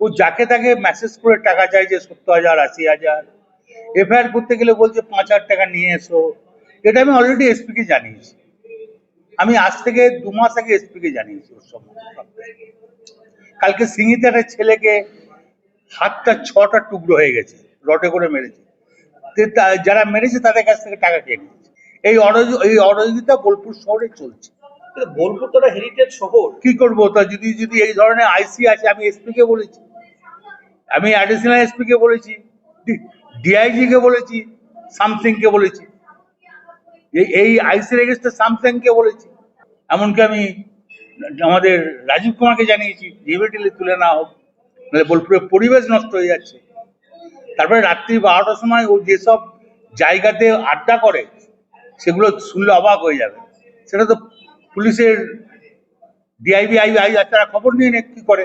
ও যাকে তাকে মেসেজ করে টাকা চাইছে সত্তর হাজার আশি হাজার। এফআইআর করতে গেলে বলছে পাঁচ হাজার টাকা নিয়ে এসো। এটা আমি অলরেডি এসপিকে জানিয়েছি। আমি আজ থেকে দু মাস আগে এসপিকে জানিয়েছি ওর কালকে সিঙ্গিতে একটা ছেলেকে হাতটা ছটা টুকরো হয়ে গেছে রটে করে মেরেছে। যারা মেরেছে তাদের কাছ থেকে টাকা খেয়ে নিয়েছে। এই অরজ এই অরজিতা বোলপুর শহরে চলছে। বোলপুর তো একটা হেরিটেজ শহর। কি করব? তা যদি যদি এই ধরনের আইসি আছে আমি এসপি কে বলেছি। আমি অ্যাডিশনাল এসপি কে বলেছি ডিআইজি কে বলেছি সামথিং কে বলেছি। এই এই আইসি রেজিস্টার সামথিং কে বলেছি। এমনকি আমি আমাদের রাজীব কুমারকে জানিয়েছি ইমিডিয়েটলি তুলে না হোক, নাহলে বোলপুরের পরিবেশ নষ্ট হয়ে যাচ্ছে। তারপরে রাত্রি বারোটার সময় ও যেসব জায়গাতে আড্ডা করে, সেগুলো শুনলে অবাক হয়ে যাবে। সেটা তো পুলিশের ডিআইবি আই আই খবর নিয়ে নে কি করে?